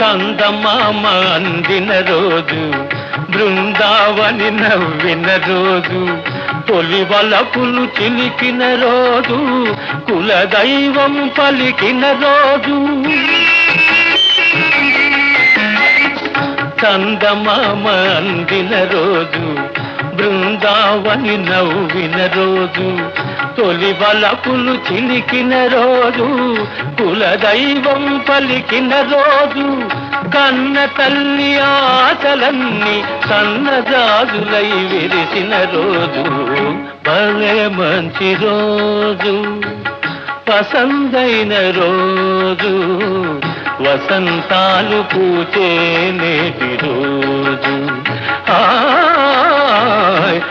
కందమామ అందిన రోజు బృందావని నవ్విన రోజు తొలి వలపులు చిలికిన రోజు కులదైవం పలికిన రోజు. కందమామ అందిన రోజు బృందావని నవ్విన రోజు తొలి వలపులు చిలికిన రోజు కులదైవం పలికిన రోజు కన్న తల్లి ఆశలన్నీ సన్నజాజులై విరిసిన రోజు. భలే మంచి రోజు పసందైన రోజు వసంతాలు పూచే నేటి రోజు.